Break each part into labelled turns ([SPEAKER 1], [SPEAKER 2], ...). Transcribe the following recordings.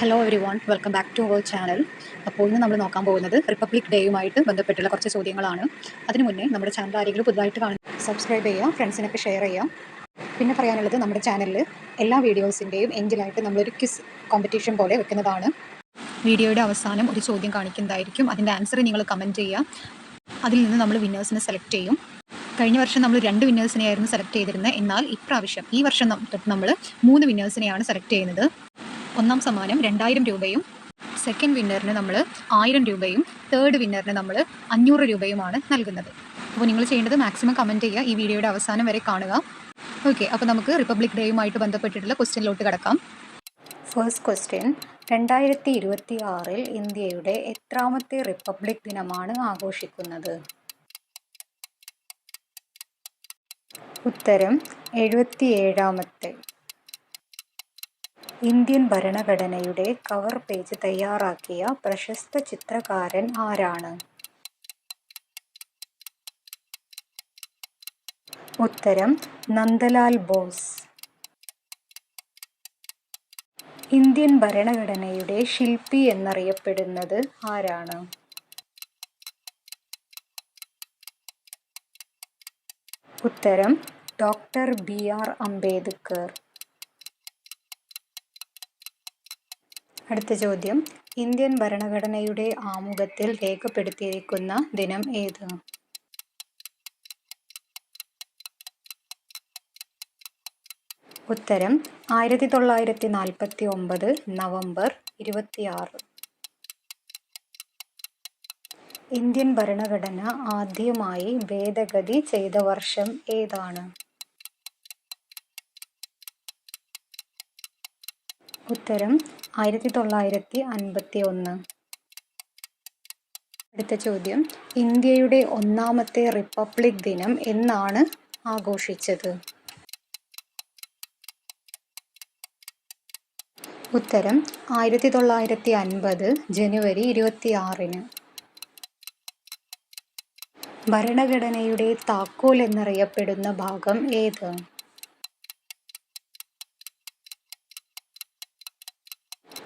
[SPEAKER 1] Hello everyone welcome back to our channel അപ്പോൾ ഇന്ന് നമ്മൾ നോക്കാൻ പോകുന്നത് റിപ്പബ്ലിക് ഡേയുമായിട്ട് ബന്ധപ്പെട്ടുള്ള കുറച്ച് ചോദ്യങ്ങളാണ്. അതിനു മുന്നേ നമ്മുടെ ചാനൽ ആരെങ്കിലും പുതുതായിട്ട് കാണും സബ്സ്ക്രൈബ് ചെയ്യുക ഫ്രണ്ട്സിനൊക്കെ ഷെയർ ചെയ്യാം പിന്നെ പറയാനുള്ളത് നമ്മുടെ ചാനലിൽ എല്ലാ വീഡിയോസിന്റെയും എൻഡിലായിട്ട് നമ്മളൊരു ക്വിസ് കോമ്പറ്റീഷൻ പോലെ വെക്കുന്നതാണ്. വീഡിയോയുടെ അവസാനം ഒരു ചോദ്യം കാണിക്കുന്നതായിരിക്കും. അതിന്റെ ആൻസർ നിങ്ങൾ കമന്റ് ചെയ്യുക. അതിൽ നിന്ന് നമ്മൾ വിന്നേഴ്സിനെ സെലക്ട് ചെയ്യും. കഴിഞ്ഞ വർഷം നമ്മൾ രണ്ട് വിന്നേഴ്സിനെയായിരുന്നു സെലക്ട് ചെയ്തിരുന്നത്. എന്നാൽ ഇപ്രാവശ്യം ഈ വർഷം നമ്മൾ മൂന്ന് വിന്നേഴ്സിനെയാണ് സെലക്ട് ചെയ്യുന്നത്. ഒന്നാം സമ്മാനം രണ്ടായിരം രൂപയും സെക്കൻഡ് വിന്നറിന് നമ്മൾ ആയിരം രൂപയും തേർഡ് വിന്നറിന് നമ്മൾ അഞ്ഞൂറ് രൂപയുമാണ് നൽകുന്നത്. അപ്പോൾ നിങ്ങൾ ചെയ്യേണ്ടത് മാക്സിമം കമന്റ് ചെയ്യുക. ഈ വീഡിയോയുടെ അവസാനം വരെ കാണുക. ഓക്കെ അപ്പോൾ നമുക്ക് റിപ്പബ്ലിക് ഡേയുമായിട്ട് ബന്ധപ്പെട്ടിട്ടുള്ള ക്വസ്റ്റ്യനിലോട്ട് കിടക്കാം. ഫസ്റ്റ് ക്വസ്റ്റ്യൻ രണ്ടായിരത്തി ഇരുപത്തി ആറിൽ ഇന്ത്യയുടെ എത്രാമത്തെ റിപ്പബ്ലിക് ദിനമാണ് ആഘോഷിക്കുന്നത്? ഉത്തരം എഴുപത്തിയേഴാമത്തെ. ഇന്ത്യൻ ഭരണഘടനയുടെ കവർ പേജ് തയ്യാറാക്കിയ പ്രശസ്ത ചിത്രകാരൻ ആരാണ്? ഉത്തരം നന്ദലാൽ ബോസ്. ഇന്ത്യൻ ഭരണഘടനയുടെ ശില്പി എന്നറിയപ്പെടുന്നത് ആരാണ്? ഉത്തരം ഡോക്ടർ ബി ആർ അംബേദ്കർ. അടുത്ത ചോദ്യം. ഇന്ത്യൻ ഭരണഘടനയുടെ ആമുഖത്തിൽ രേഖപ്പെടുത്തിയിരിക്കുന്ന ദിനം ഏത്? ഉത്തരം ആയിരത്തി തൊള്ളായിരത്തി നാൽപ്പത്തി ഒമ്പത് നവംബർ ഇരുപത്തിയാറ്. ഇന്ത്യൻ ഭരണഘടന ആദ്യമായി ഭേദഗതി ചെയ്ത വർഷം ഏതാണ്? ഉത്തരം ആയിരത്തി തൊള്ളായിരത്തി അൻപത്തി ഒന്ന് അടുത്ത ചോദ്യം. ഇന്ത്യയുടെ ഒന്നാമത്തെ റിപ്പബ്ലിക് ദിനം എന്നാണ് ആഘോഷിച്ചത്. ഉത്തരം ആയിരത്തി തൊള്ളായിരത്തി അൻപത് ജനുവരി ഇരുപത്തി ആറിന് ഭരണഘടനയുടെ താക്കോൽ എന്നറിയപ്പെടുന്ന ഭാഗം ഏത്?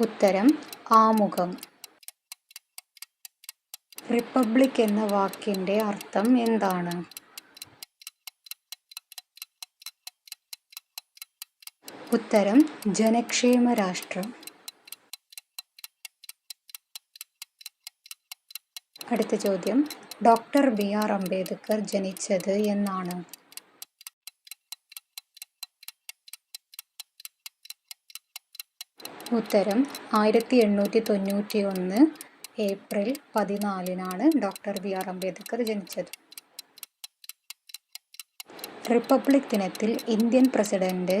[SPEAKER 1] ഉത്തരം ആമുഖം. റിപ്പബ്ലിക് എന്ന വാക്കിന്റെ അർത്ഥം എന്താണ്? ഉത്തരം ജനക്ഷേമ രാഷ്ട്രം. അടുത്ത ചോദ്യം ഡോക്ടർ ബി ആർ അംബേദ്കർ ജനിച്ചത് എന്നാണ്. ഉത്തരം ആയിരത്തി എണ്ണൂറ്റി തൊണ്ണൂറ്റി ഒന്ന് ഏപ്രിൽ പതിനാലിനാണ് ഡോക്ടർ ബി ആർ അംബേദ്കർ ജനിച്ചത്. റിപ്പബ്ലിക് ദിനത്തിൽ ഇന്ത്യൻ പ്രസിഡന്റ്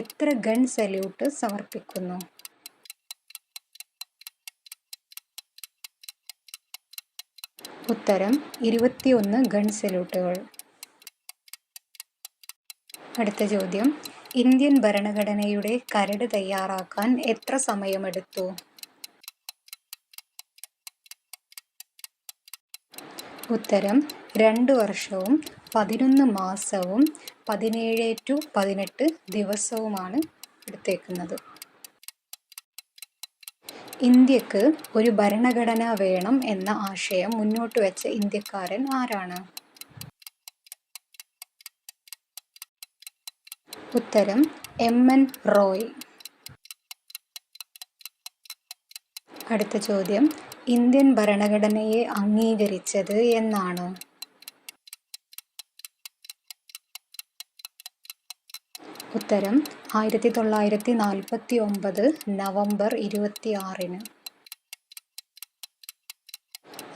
[SPEAKER 1] എത്ര ഗൺ സല്യൂട്ട് സമർപ്പിക്കുന്നു? ഉത്തരം ഇരുപത്തിയൊന്ന് ഗൺ സല്യൂട്ടുകൾ. അടുത്ത ചോദ്യം ഇന്ത്യൻ ഭരണഘടനയുടെ കരട് തയ്യാറാക്കാൻ എത്ര സമയമെടുത്തു? ഉത്തരം രണ്ട് വർഷവും പതിനൊന്ന് മാസവും പതിനേഴ് ടു പതിനെട്ട് ദിവസവുമാണ് എടുത്തേക്കുന്നത്. ഇന്ത്യയ്ക്ക് ഒരു ഭരണഘടന വേണം എന്ന ആശയം മുന്നോട്ട് വെച്ച ഇന്ത്യക്കാരൻ ആരാണ്? ഉത്തരം എം എൻ റോയ് അടുത്ത ചോദ്യം ഇന്ത്യൻ ഭരണഘടനയെ അംഗീകരിച്ചത് എന്നാണ്. ഉത്തരം ആയിരത്തി തൊള്ളായിരത്തി നാൽപ്പത്തി ഒമ്പത് നവംബർ ഇരുപത്തി ആറിന്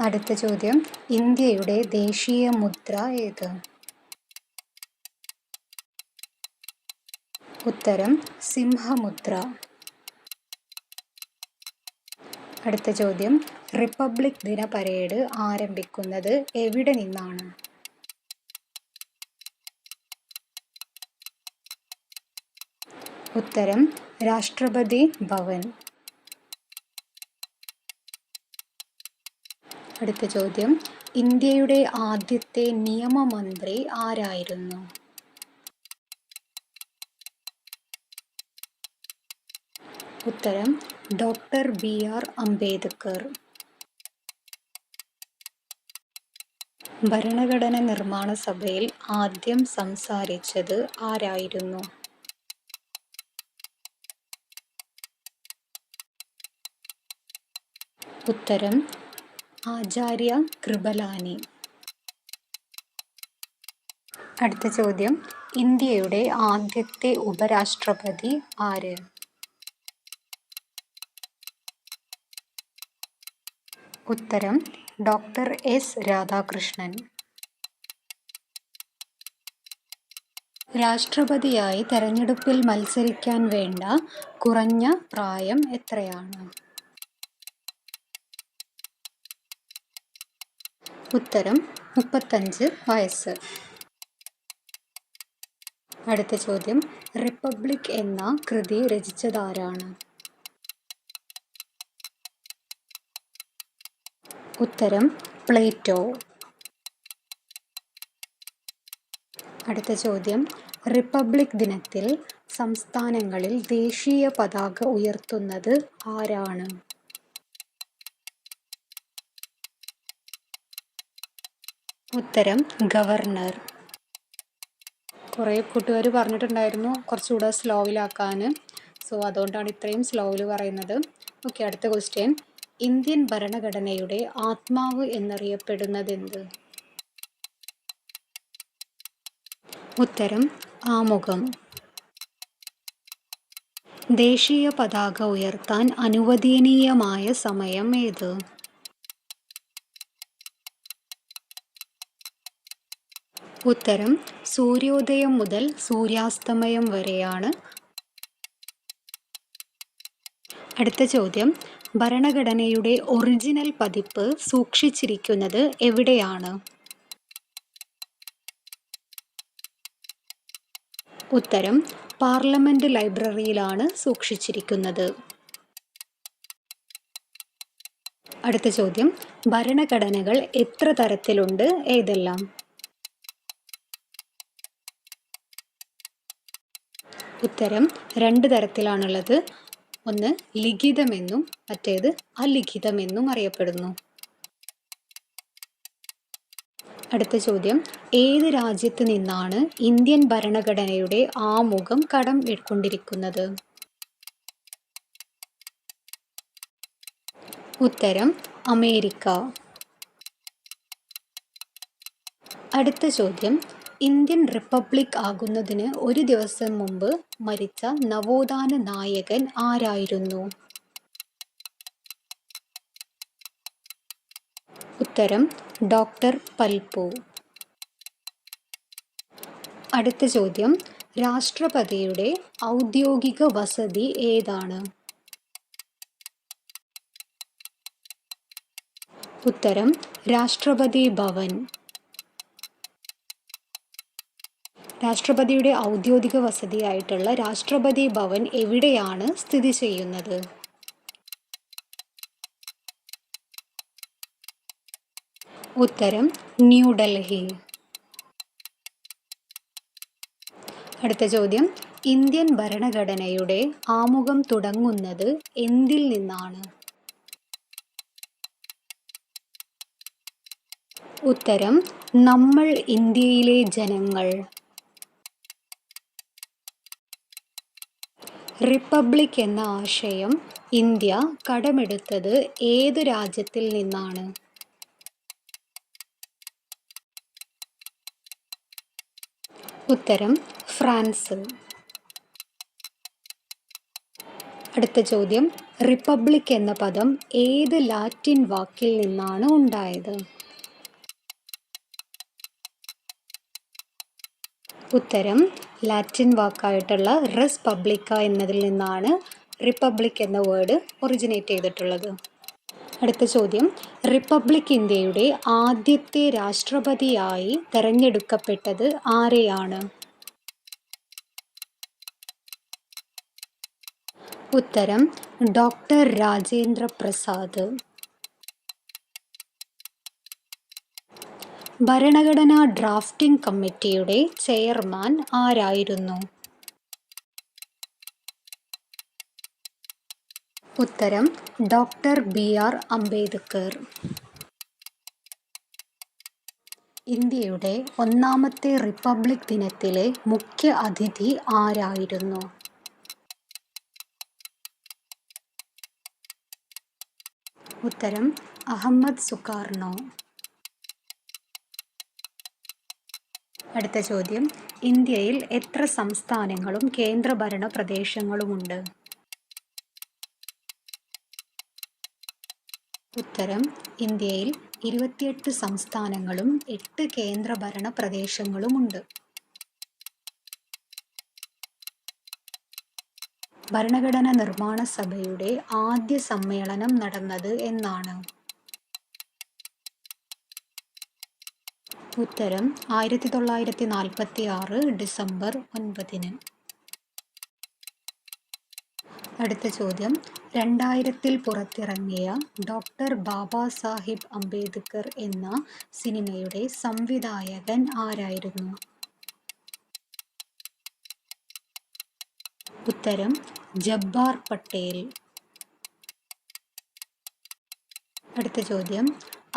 [SPEAKER 1] അടുത്ത ചോദ്യം ഇന്ത്യയുടെ ദേശീയ മുദ്ര ഏത്? ഉത്തരം സിംഹമുദ്ര. അടുത്ത ചോദ്യം. റിപ്പബ്ലിക് ദിന പരേഡ് ആരംഭിക്കുന്നത് എവിടെ നിന്നാണ്? ഉത്തരം രാഷ്ട്രപതി ഭവൻ. അടുത്ത ചോദ്യം. ഇന്ത്യയുടെ ആദ്യത്തെ നിയമമന്ത്രി ആരായിരുന്നു? ഉത്തരം ഡോക്ടർ ബി ആർ അംബേദ്കർ. ഭരണഘടന നിർമ്മാണ സഭയിൽ ആദ്യം സംസാരിച്ചത് ആരായിരുന്നു? ഉത്തരം ആചാര്യ കൃപലാനി. അടുത്ത ചോദ്യം ഇന്ത്യയുടെ ആദ്യത്തെ ഉപരാഷ്ട്രപതി ആര്? ഉത്തരം ഡോക്ടർ എസ് രാധാകൃഷ്ണൻ. രാഷ്ട്രപതിയായി തെരഞ്ഞെടുപ്പിൽ മത്സരിക്കാൻ വേണ്ട കുറഞ്ഞ പ്രായം എത്രയാണ്? ഉത്തരം മുപ്പത്തഞ്ച് വയസ്സ്. അടുത്ത ചോദ്യം. റിപ്പബ്ലിക് എന്ന കൃതി രചിച്ചതാരാണ്? ഉത്തരം പ്ലേറ്റോ. അടുത്ത ചോദ്യം. റിപ്പബ്ലിക് ദിനത്തിൽ സംസ്ഥാനങ്ങളിൽ ദേശീയ പതാക ഉയർത്തുന്നത് ആരാണ്? ഉത്തരം ഗവർണർ. കുറേ കൂട്ടുകാർ പറഞ്ഞിട്ടുണ്ടായിരുന്നു കുറച്ചുകൂടെ സ്ലോവിലാക്കാൻ സോ അതുകൊണ്ടാണ് ഇത്രയും സ്ലോവിൽ പറയുന്നത്. ഓക്കെ അടുത്ത ക്വസ്റ്റ്യൻ ഇന്ത്യൻ ഭരണഘടനയുടെ ആത്മാവ് എന്നറിയപ്പെടുന്നതെന്ത്? ഉത്തരം ആമുഖം. ദേശീയ പതാക ഉയർത്താൻ അനുവദനീയമായ സമയം ഏത്? ഉത്തരം സൂര്യോദയം മുതൽ സൂര്യാസ്തമയം വരെയാണ്. അടുത്ത ചോദ്യം ഭരണഘടനയുടെ ഒറിജിനൽ പതിപ്പ് സൂക്ഷിച്ചിരിക്കുന്നത് എവിടെയാണ്? ഉത്തരം പാർലമെന്റ് ലൈബ്രറിയിലാണ് സൂക്ഷിച്ചിരിക്കുന്നത്. അടുത്ത ചോദ്യം ഭരണഘടനകൾ എത്ര തരത്തിലുണ്ട്? ഏതെല്ലാം? ഉത്തരം രണ്ട് തരത്തിലാണുള്ളത്. ഒന്ന് ലിഖിതമെന്നും മറ്റേത് അലിഖിതമെന്നും അറിയപ്പെടുന്നു. അടുത്ത ചോദ്യം ഏത് രാജ്യത്ത് നിന്നാണ് ഇന്ത്യൻ ഭരണഘടനയുടെ ആമുഖം കടം എടുക്കൊണ്ടിരിക്കുന്നത് ഉത്തരം അമേരിക്ക. അടുത്ത ചോദ്യം ഇന്ത്യൻ റിപ്പബ്ലിക് ആകുന്നതിന് ഒരു ദിവസം മുമ്പ് മരിച്ച നവോത്ഥാന നായകൻ ആരായിരുന്നു? ഉത്തരം ഡോക്ടർ പൽപു. അടുത്ത ചോദ്യം രാഷ്ട്രപതിയുടെ ഔദ്യോഗിക വസതി ഏതാണ്? ഉത്തരം രാഷ്ട്രപതി ഭവൻ. രാഷ്ട്രപതിയുടെ ഔദ്യോഗിക വസതിയായിട്ടുള്ള രാഷ്ട്രപതി ഭവൻ എവിടെയാണ് സ്ഥിതി ചെയ്യുന്നത്? ഉത്തരം ന്യൂഡൽഹി അടുത്ത ചോദ്യം ഇന്ത്യൻ ഭരണഘടനയുടെ ആമുഖം തുടങ്ങുന്നത് എന്തിൽ നിന്നാണ്? ഉത്തരം നമ്മൾ ഇന്ത്യയിലെ ജനങ്ങൾ. റിപ്പബ്ലിക് എന്ന ആശയം ഇന്ത്യ കടമെടുത്തത് ഏത് രാജ്യത്തിൽ നിന്നാണ്? ഉത്തരം ഫ്രാൻസ്. അടുത്ത ചോദ്യം റിപ്പബ്ലിക് എന്ന പദം ഏത് ലാറ്റിൻ വാക്കിൽ നിന്നാണ് ഉണ്ടായത്? ഉത്തരം ലാറ്റിൻ വാക്കായിട്ടുള്ള റെസ് പബ്ലിക്ക എന്നതിൽ നിന്നാണ് റിപ്പബ്ലിക് എന്ന വേർഡ് ഒറിജിനേറ്റ് ചെയ്തിട്ടുള്ളത്. അടുത്ത ചോദ്യം. റിപ്പബ്ലിക് ഇന്ത്യയുടെ ആദ്യത്തെ രാഷ്ട്രപതിയായി തെരഞ്ഞെടുക്കപ്പെട്ടത് ആരെയാണ്? ഉത്തരം. ഡോക്ടർ രാജേന്ദ്ര പ്രസാദ്. ഭരണഘടനാ ഡ്രാഫ്റ്റിംഗ് കമ്മിറ്റിയുടെ ചെയർമാൻ ആരായിരുന്നു? ഉത്തരം ഡോക്ടർ ബി ആർ അംബേദ്കർ. ഇന്ത്യയുടെ ഒന്നാമത്തെ റിപ്പബ്ലിക് ദിനത്തിലെ മുഖ്യ അതിഥി ആരായിരുന്നു? ഉത്തരം അഹമ്മദ് സുകാർണോ. അടുത്ത ചോദ്യം. ഇന്ത്യയിൽ എത്ര സംസ്ഥാനങ്ങളും കേന്ദ്രഭരണ പ്രദേശങ്ങളുമുണ്ട്? ഉത്തരം ഇന്ത്യയിൽ ഇരുപത്തിയെട്ട് സംസ്ഥാനങ്ങളും എട്ട് കേന്ദ്രഭരണ പ്രദേശങ്ങളുമുണ്ട്. ഭരണഘടന നിർമ്മാണ സഭയുടെ ആദ്യ സമ്മേളനം നടന്നത് എന്നാണ്. ഉത്തരം ആയിരത്തി തൊള്ളായിരത്തി നാൽപ്പത്തി ആറ് ഡിസംബർ ഒൻപതിന്. അടുത്ത ചോദ്യം. രണ്ടായിരത്തിൽ പുറത്തിറങ്ങിയ ഡോക്ടർ ബാബാ സാഹിബ് അംബേദ്കർ എന്ന സിനിമയുടെ സംവിധായകൻ ആരായിരുന്നു? ഉത്തരം ജബ്ബാർ പട്ടേൽ. അടുത്ത ചോദ്യം.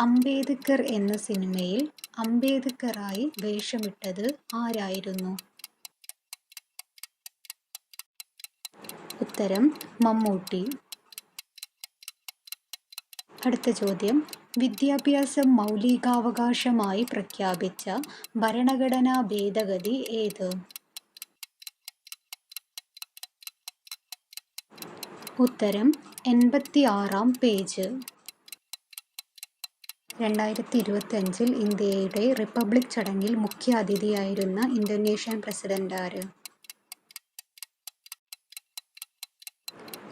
[SPEAKER 1] അംബേദ്കർ എന്ന സിനിമയിൽ അംബേദ്കറായി വേഷമിട്ടത് ആരായിരുന്നു? ഉത്തരം മമ്മൂട്ടി. അടുത്ത ചോദ്യം. വിദ്യാഭ്യാസം മൗലികാവകാശമായി പ്രഖ്യാപിച്ച ഭരണഘടനാ ഭേദഗതി ഏത്? ഉത്തരം എൺപത്തി ആറാം പേജ്. രണ്ടായിരത്തി ഇരുപത്തി അഞ്ചിൽ ഇന്ത്യയുടെ റിപ്പബ്ലിക് ചടങ്ങിൽ മുഖ്യ അതിഥിയായിരുന്ന ഇന്തോനേഷ്യൻ പ്രസിഡന്റ് ആര്?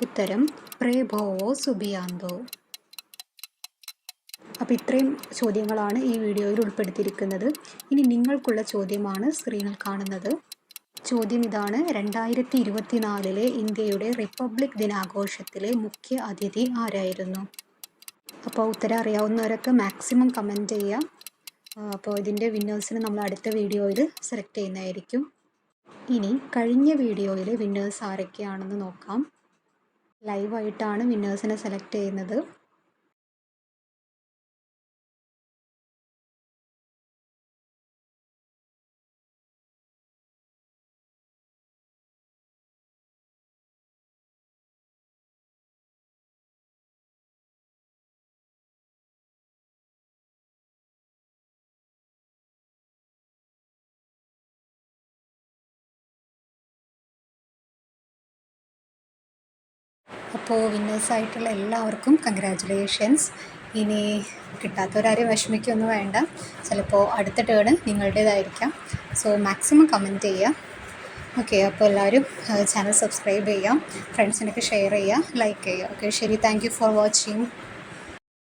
[SPEAKER 1] ഉത്തരം പ്രേബോവോ സുബിയാന്തോ. അപ്പോൾ ഇത്രയും ചോദ്യങ്ങളാണ് ഈ വീഡിയോയിൽ ഉൾപ്പെടുത്തിയിരിക്കുന്നത്. ഇനി നിങ്ങൾക്കുള്ള ചോദ്യമാണ് സ്ക്രീനിൽ കാണുന്നത്. ചോദ്യം ഇതാണ്. രണ്ടായിരത്തി ഇരുപത്തിനാലിലെ ഇന്ത്യയുടെ റിപ്പബ്ലിക് ദിനാഘോഷത്തിലെ മുഖ്യ അതിഥി ആരായിരുന്നു? അപ്പോൾ ഉത്തരം അറിയാവുന്നവരൊക്കെ മാക്സിമം കമന്റ് ചെയ്യാം അപ്പോൾ ഇതിന്റെ വിന്നേഴ്സിന് നമ്മൾ അടുത്ത വീഡിയോയിൽ സെലക്ട് ചെയ്യുന്നതായിരിക്കും. ഇനി കഴിഞ്ഞ വീഡിയോയിലെ വിന്നേഴ്സ് ആരൊക്കെയാണെന്ന് നോക്കാം. ലൈവായിട്ടാണ് വിന്നേഴ്സിനെ സെലക്ട് ചെയ്യുന്നത്. അപ്പോൾ വിന്നേഴ്സായിട്ടുള്ള എല്ലാവർക്കും കൺഗ്രാറ്റുലേഷൻസ് ഇനി കിട്ടാത്തവരാരും വിഷമിക്കൊന്നും വേണ്ട. ചിലപ്പോൾ അടുത്ത ടേൺ നിങ്ങളുടേതായിരിക്കാം. സോ മാക്സിമം കമന്റ് ചെയ്യുക. ഓക്കെ അപ്പോൾ എല്ലാവരും ചാനൽ സബ്സ്ക്രൈബ് ചെയ്യാം ഫ്രണ്ട്സിനൊക്കെ ഷെയർ ചെയ്യുക. ലൈക്ക് ചെയ്യുക. ഓക്കെ ശരി താങ്ക് ഫോർ വാച്ചിങ്